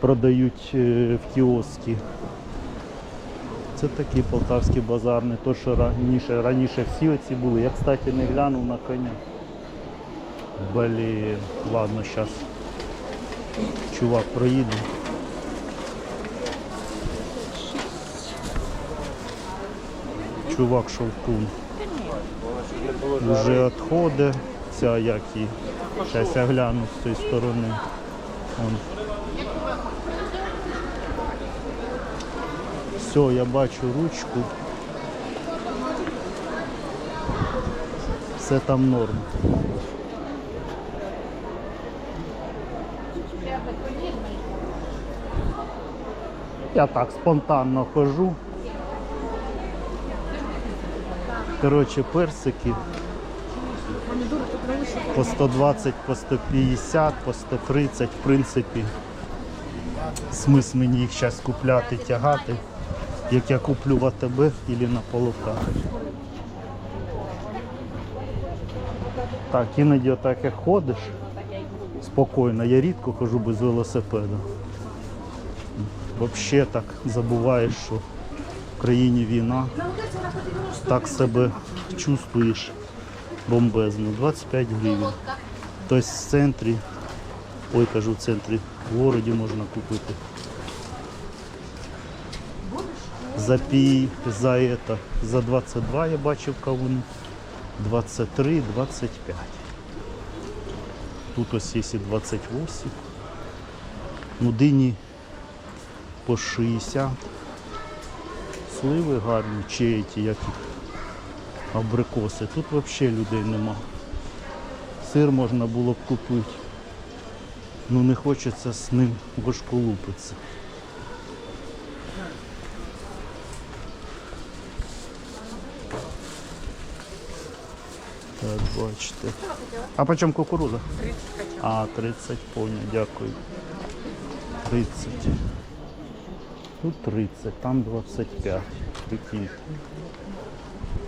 продають е, в кіоскі. Це такий полтавський базар, не то, що раніше. Раніше всі оці були. Я, кстати, не глянув на коня. Блін, ладно, зараз чувак проїде. Чувак шовкун. Уже відходить. Ця як і. Зараз я гляну з цієї сторони. Вон. Все, я бачу ручку. Все там норм. Я так спонтанно хожу. Коротше, персики по 120, по 150, по 130, в принципі. Смисл мені їх зараз купляти, тягати, як я куплю в АТБ або на полуках. Так, іноді отак як ходиш спокійно, я рідко хожу без велосипеда. Взагалі так забуваєш, що в країні війна, так себе чувствуєш бомбезно. 25 гривень. Тобто в центрі, ой, кажу, в центрі, в городі можна купити. За пі, за это, за 22 я бачив кавуни, 23, 25. Тут ось є 28. Ну, дині по 60. Сливи гарні, чи ті, як абрикоси. Тут взагалі людей нема. Сир можна було б купити. Ну не хочеться з ним вошколупитися. Так, бачите. А по чому кукуруза? 30 А, 30, понял, дякую. 30. Тут 30, там 25. Прикиньте.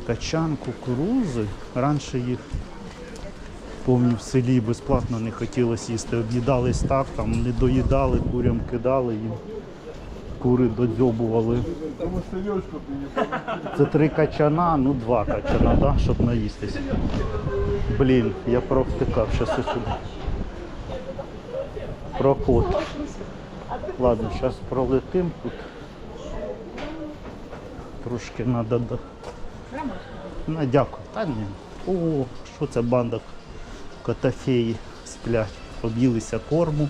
Качан кукурузи. Раніше їх помню в селі безплатно не хотілося їсти. Об'їдались так, там не доїдали, курям кидали їм. Кури додзьобували. Це три качана, ну два качана, да, щоб наїстись. Блін, я провтикав, ось сюди. Проход. Ладно, зараз пролетим тут. Трошки треба до. На, дякую. Та ні. О, що це банда котофеї сплять. Об'їлися корму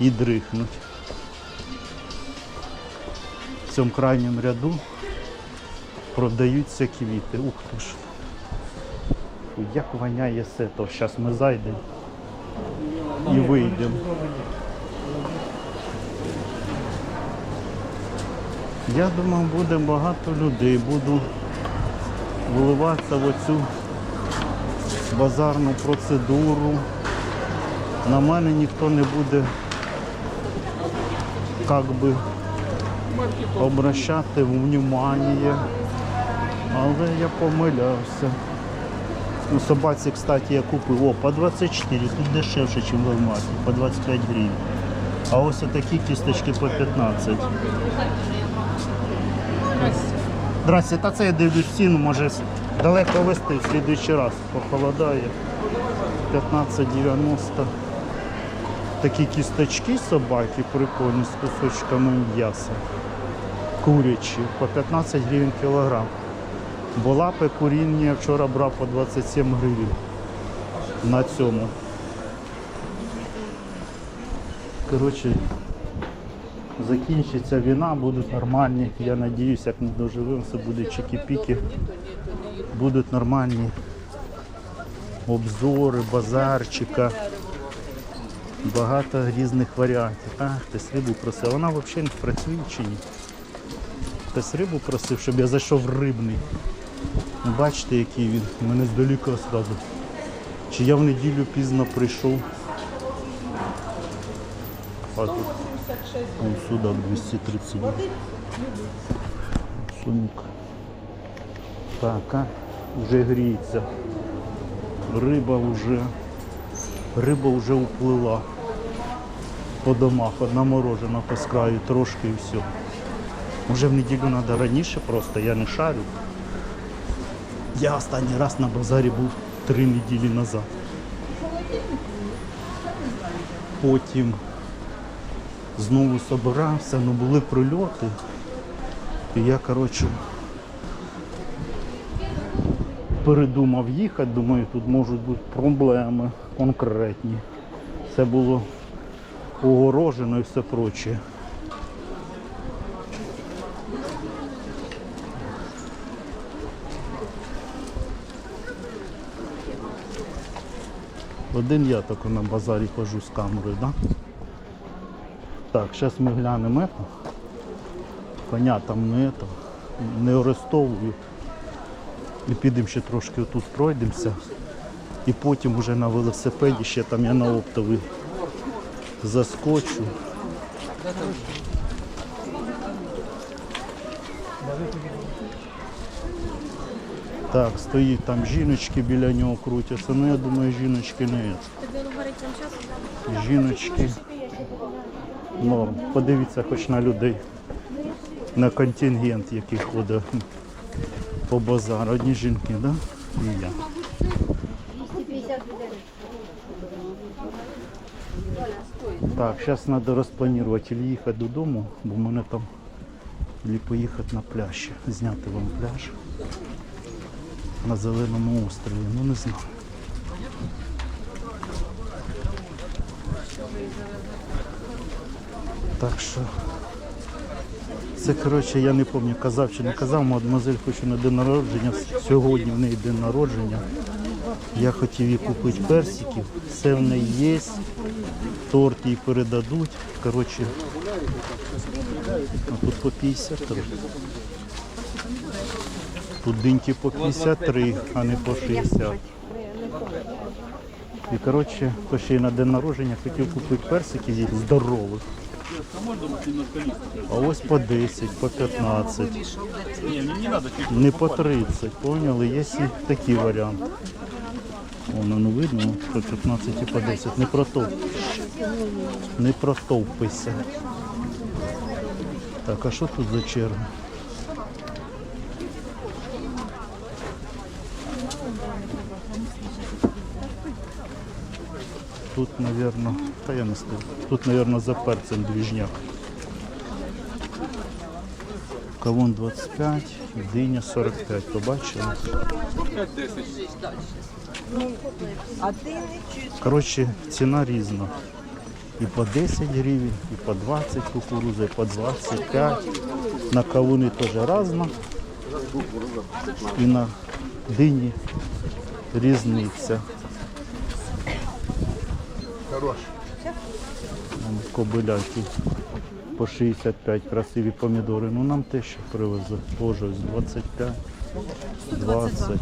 і дрихнуть. Цьому крайньому ряду продаються квіти. Ух ти ж. Як воняє все то. Зараз ми зайдемо і вийдемо. Я думав, буде багато людей. Буду вливатися в оцю базарну процедуру. На мене ніхто не буде як би обращати внимание. Але я помилявся. Ну, собаці, кстати, я купив. О, по 24, тут дешевше, ніж в Walmart, по 25 гривень. А ось такі кісточки по 15. Здрасте, та це я дивлюсь ціну, може далеко вести в слідуючий раз. Похолодає. 15,90. Такі кісточки собаки прикольні з кусочками м'яса. Курячі по 15 гривень кілограм. Бо лапи куріння я вчора брав по 27 гривень на цьому. Коротше, закінчиться війна, будуть нормальні. Я надіюсь, як не доживемося, будуть чики-піки, будуть нормальні обзори, базарчика. Багато різних варіантів. Ах, хтось рибу просив. Вона взагалі не працює чи ні? Хтось рибу просив, щоб я зайшов в рибний. Ну, Бачите, який він. У мене здаліка одразу. Чи я в неділю пізно прийшов. А тут вон сюди 230. Сумка. Так, а вже гріється. Риба вже. Риба вже уплила. по домах, одна морожена по скраю, трошки і все. Може в неділю треба раніше просто, я не шарю. Я останній раз на базарі був три неділі назад. Потім знову собирався, ну були прильоти. І я, коротше, передумав їхати, думаю, тут можуть бути проблеми конкретні. Це було огорожено і все проче. Один я тільки на базарі хожу з камерою, да? Так, зараз ми глянемо. Коня там не, не арестовую. І підемо ще трошки тут пройдемося. І потім уже на велосипеді ще там я на оптовий заскочу. Так, стоїть там жіночки біля нього крутяться. Ну я думаю, жіночки не. є. Жіночки норм. Подивіться хоч на людей. На контингент, який ходить по базару. Одні жінки, да? І я. Так, зараз треба розпланувати їхати додому, бо в мене там или поїхати на пляж, зняти вам пляж на зеленому острові. Ну не знаю. Так що це коротше, я не пам'ятаю, казав чи не казав, мадемуазель хочу на день народження. Сьогодні в неї день народження. Я хотів їй купити персиків, все в неї є. Торт їй передадуть. Коротше, тут по 53. Тут диньки по 53, а не по 60. І коротше, то ще й на день народження хотів купити персиків здорових. А ось по 10, по 15. Не по 30, поняли? Є і такі варіанти. Воно ну видно, по 15 і по 10. Не протовп. Не протовпися. Так, а що тут за черга? Тут, наверное, та я не скажу. Тут, наверное, за перцем движняк. Кавун 25, диня 45, побачили? Коротше, ціна різна. І по 10 гривень, і по 20 кукуруза, і по 25. На кавуни теж різна. І на дині різниця. Вон Кобиляки по 65 красиві помідори. Ну нам те ще привезли. Боже, ось 25, 20.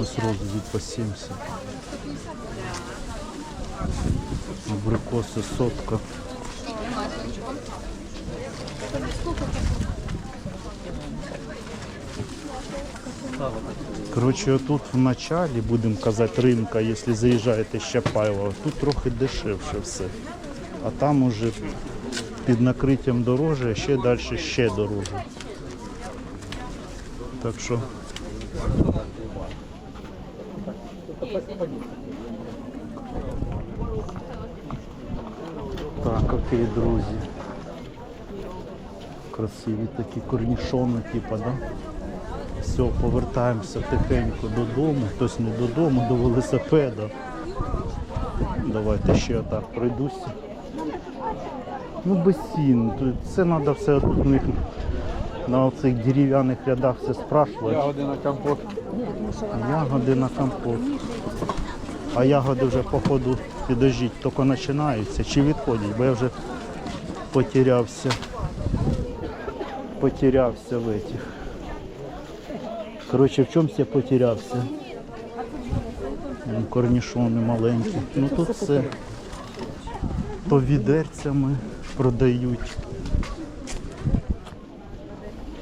Ось розові по 70. Абрикоси сотка. Коротше, отут в началі, будемо казати, ринка, якщо заїжджаєте з Чапаєва, тут трохи дешевше все. А там уже під накриттям дороже, ще далі ще дороже. Так що Так, друзі. Красиві такі корнішони, типа, да? Все, повертаємося тихенько додому, хтось не додому, до велосипеда. Давайте ще отак пройдуся. Ну без. Тут Це треба все тут у них на оцих дерев'яних рядах все спрашувати. Ягоди на компот. Ягоди на компот. А ягоди вже походу підождіть, тільки починаються чи відходять, бо я вже потерявся. Потерявся в этих. Коротше, в чомусь я потерявся. Корнішони маленькі. Ну тут все то відерцями, продають.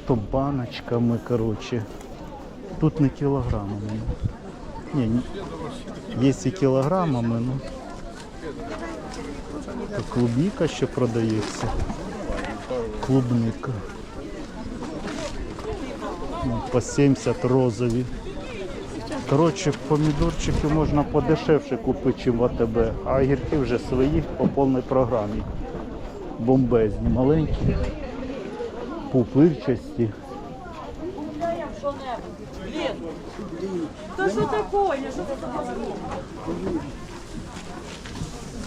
То баночками, коротше. Тут не кілограмами. Ні. Є і кілограмами, ну. То клубніка ще продається. Клубника. Ну, По 70 розові. Коротше, помідорчики можна подешевше купити, ніж в АТБ, а огірки вже свої по повній програмі. Бомбезні, маленькі, пупирчасті. Та що таке?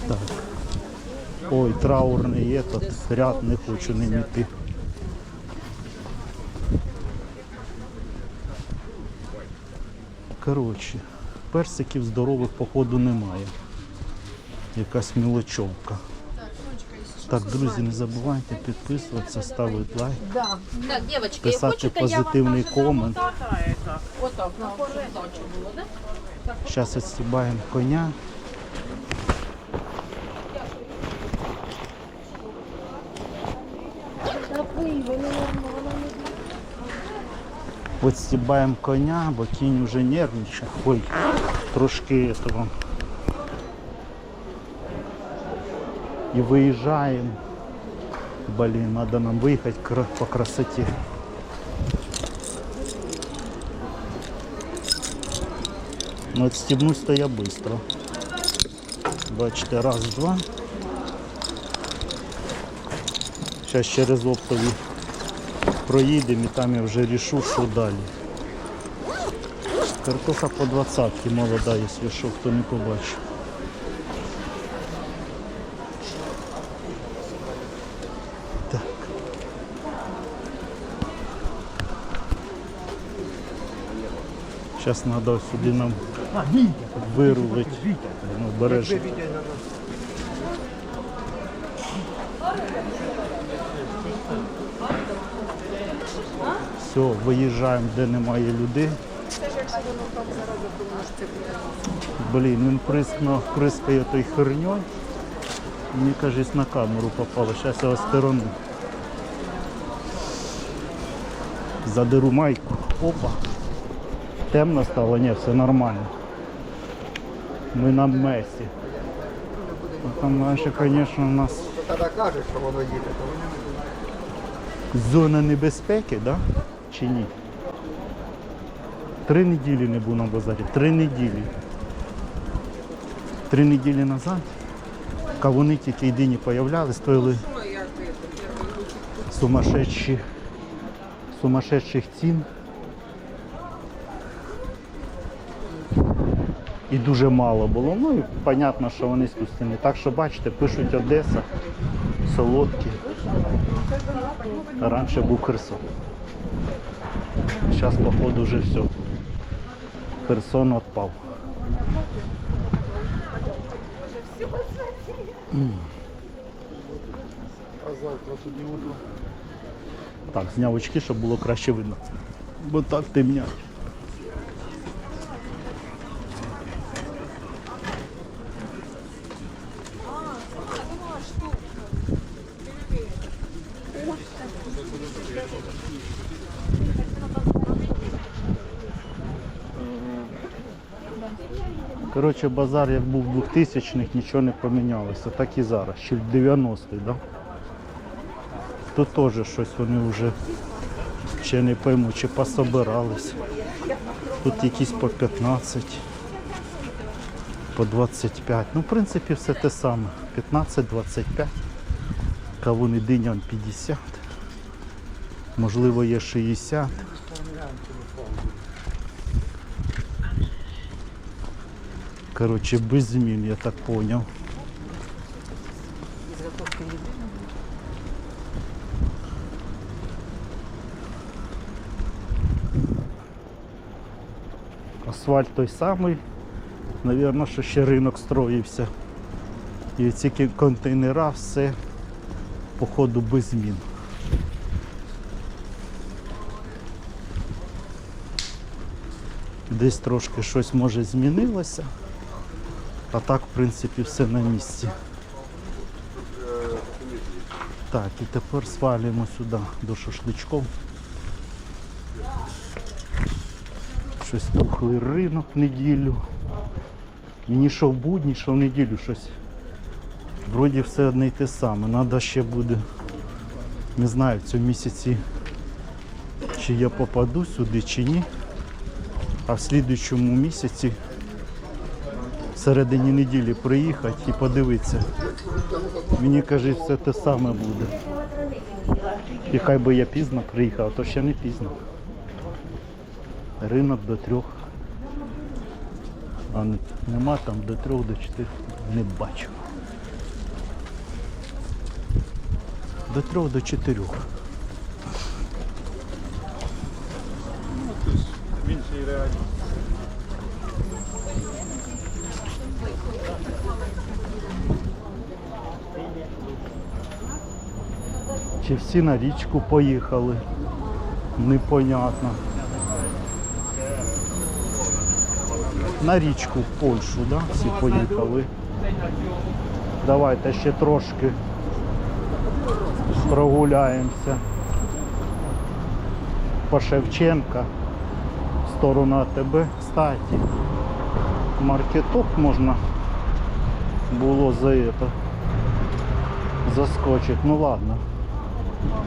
Так. Ой, траурний этот ряд не хочу ним іти. Коротше, персиків здорових походу немає. Якась мілочовка. Так, друзі, не забувайте підписуватися, ставити лайк, Да. Писати позитивний комент. Зараз відстібаємо коня. Та пий, воно нормально, воно не Відстібаємо коня, бо кінь вже нервничає. Ой, трошки этого. І виїжджаємо. Блін, треба нам виїхати по красоті. Ну, відстібнусь то я швидко. Бачите, раз, два. Зараз через оптові проїдемо і там я вже рішу, що далі. Картоха по 20 молода, якщо що, хто не побачив. Так. Зараз треба сюди нам вирулити. Ну, Все, виїжджаємо, де немає людей. Блін, він прискно, прискає той херньою. Мені кажуть, на камеру попало. Зараз я сторону. Задеру майку. Опа. Темно стало, ні, все нормально. Ми на месі. Там наше, звісно, у нас Тоді кажуть, що воно їде, то вони не будуть. Зона небезпеки, да? Чи ні? Три неділі не був на базарі. Три неділі. Три неділі назад кавуни тільки єдині появляли, стоїли сумасшедші, сумасшедших цін. І дуже мало було. Ну і понятно, що вони іскусственні. Так що бачите, пишуть Одеса, солодкі. Раніше був Херсон. Зараз, походу, вже все. Херсон відпав. А завтра тоді утром. Так, зняв очки, щоб було краще видно. Бо так темнять. Коротше, базар як був в 2000-х, нічого не помінялося. Так і зараз, ще в 90-х, да? Тут теж щось вони вже ще не пойму, чи пособирались. Тут якісь по 15, по 25. Ну, в принципі, все те саме. 15-25. Кавуни диня он 50. Можливо, є 60. Коротше, без змін, я так поняв. Асфальт той самий. Навірно, що ще ринок строївся. І ці контейнера все походу без змін. Десь трошки щось може змінилося, а так, в принципі, все на місці. Так, і тепер свалюємо сюди до шашличков. Щось тухлий ринок в неділю. Мені що в будні, що в неділю щось. Вроді все одне й те саме. Надо ще буде. Не знаю, в цьому місяці чи я попаду сюди, чи ні. А в слідуючому місяці середині неділі приїхати і подивитися. Мені кажуть, все те саме буде. І хай би я пізно приїхав, а то ще не пізно. Ринок до трьох. А нема там до трьох, до чотирьох. Не бачу. До трьох, до чотирьох. Чи всі на річку поїхали? Непонятно. На річку в Польщу, да? Всі поїхали. Давайте ще трошки прогуляємося. По Шевченка, в сторону АТБ. Кстати, маркеток можна було за это заскочить. Ну ладно.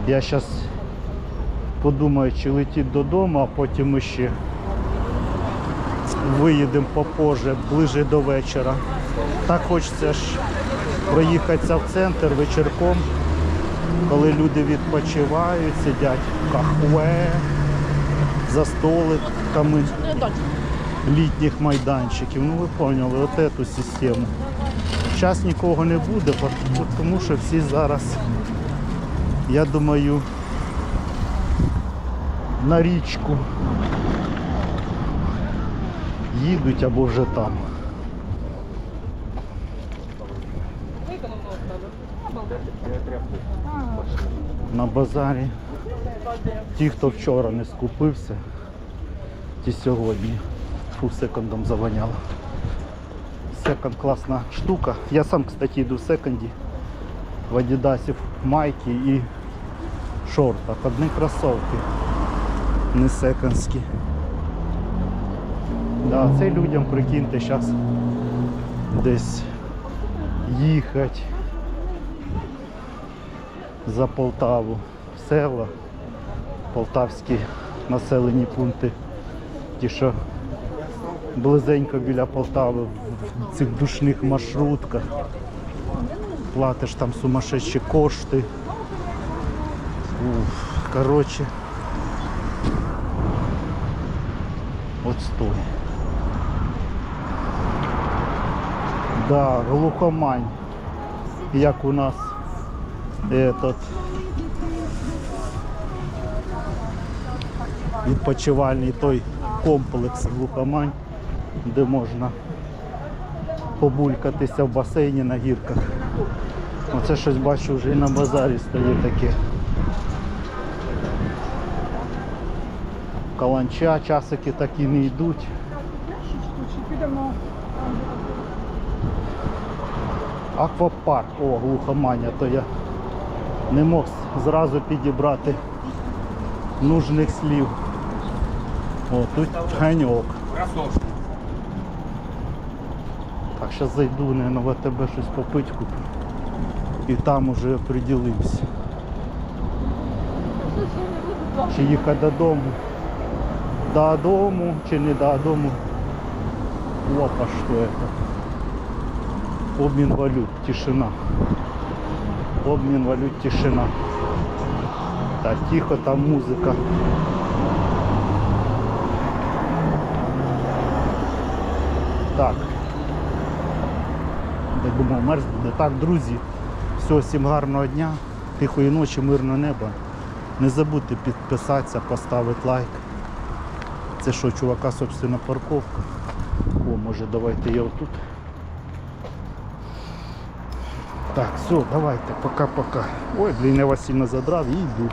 Я зараз подумаю, чи летіть додому, а потім ми ще виїдемо попозже, ближе до вечора. Так хочеться ж проїхатися в центр вечірком, коли люди відпочивають, сидять в кахве, за столиками літніх майданчиків. Ну ви поняли, от эту систему. Зараз нікого не буде, тому що всі зараз, я думаю, на річку їдуть або вже там. На базарі. Ті, хто вчора не скупився, ті сьогодні. Фу, секондом завоняло. Секонд класна штука. Я сам, кстати, йду в секонді. В Адідасі майки і шортах. Одні кросовки. Не секондські. Да, це людям, прикиньте, зараз десь їхати за Полтаву села, полтавські населені пункти, ті, що близенько біля Полтави в цих душних маршрутках. Платиш там сумасшедші кошти. Уф, коротше. Отстой. Да, глухомань. Як у нас этот відпочивальний той комплекс глухомань, де можна побулькатися в басейні на гірках. Оце щось бачу вже і на базарі стає таке. Каланча, часики такі не йдуть. Аквапарк, о, глухоманя, то я не мог зразу підібрати нужних слів. О, тут ганьок. Так, зараз зайду, наверное, в АТБ щось попити куплю. І там уже определимся. Чи їхати додому. Додому чи не додому. Опа, що это? Обмін валют, тишина. Обмін валют, тишина. Так, тихо, там музика. Так. Я думав, мерз буде. Так, друзі, всього всім гарного дня, тихої ночі, мирного неба. Не забудьте підписатися, поставити лайк. Це що, чувака, собственно, парковка. О, може давайте я отут. Так, все, давайте, пока-пока. Ой, блін, я вас сильно задрав і йду.